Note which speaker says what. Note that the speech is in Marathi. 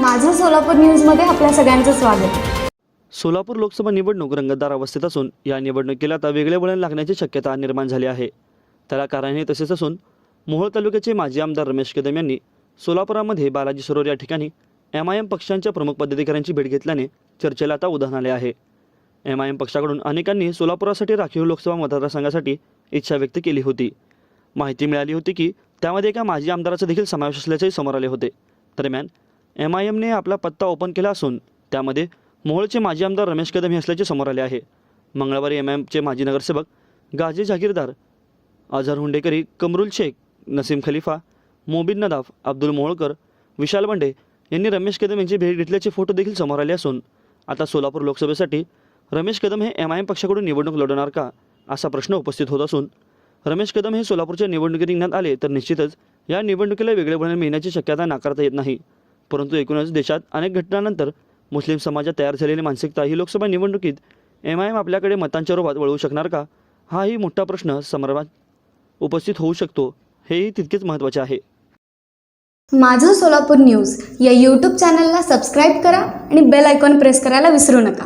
Speaker 1: माझं सोलापूर न्यूजमध्ये आपल्या सगळ्यांचं स्वागत.
Speaker 2: सोलापूर लोकसभा निवडणूक रंगतदार अवस्थेत असून या निवडणुकीला आता वेगळे वळण लागण्याची शक्यता निर्माण झाली आहे. त्याला कारण हे तसेच असून मोहोळ तालुक्याचे माजी आमदार रमेश कदम यांनी सोलापुरामध्ये बालाजी सरोवर या ठिकाणी एम आय एम पक्षांच्या प्रमुख पदाधिकाऱ्यांची भेट घेतल्याने चर्चेला आता उदाहरण आले आहे. एम आय एम पक्षाकडून अनेकांनी सोलापुरासाठी राखीव लोकसभा मतदारसंघासाठी इच्छा व्यक्त केली होती. माहिती मिळाली होती की त्यामध्ये एका माजी आमदाराचा देखील समावेश असल्याचेही समोर आले होते. दरम्यान एम आय एमने आपला पत्ता ओपन केला असून त्यामध्ये मोहोळचे माजी आमदार रमेश कदम हे असल्याचे समोर आले आहे. मंगळवारी एम आय एमचे माजी नगरसेवक गाजे जागीरदार अझहर हुंडेकरी कमरुल शेख नसीम खलिफा मोबिन नदाफ अब्दुल मोहोळकर विशाल बंडे यांनी रमेश कदम यांची भेट घेतल्याचे फोटो देखील समोर आले असून आता सोलापूर लोकसभेसाठी रमेश कदम हे एम आय एम पक्षाकडून निवडणूक लढवणार का असा प्रश्न उपस्थित होत असून रमेश कदम हे सोलापूरच्या निवडणुकीत रिंगणात आले तर निश्चितच या निवडणुकीला वेगळे वळण मिळण्याची शक्यता नाकारता येत नाही. परंतु एकूणच देशात अनेक घटनांनंतर मुस्लिम समाजात तयार झालेली मानसिकता ही लोकसभा निवडणुकीत एम आय एम आपल्याकडे मतांच्या रूपात वळवू शकणार का? हाही मोठा प्रश्न संदर्भात उपस्थित होऊ शकतो हेही तितकेच महत्त्वाचे आहे.
Speaker 1: माझं सोलापूर न्यूज या यूट्यूब चॅनलला सबस्क्राईब करा आणि बेल आयकॉन प्रेस करायला विसरू नका.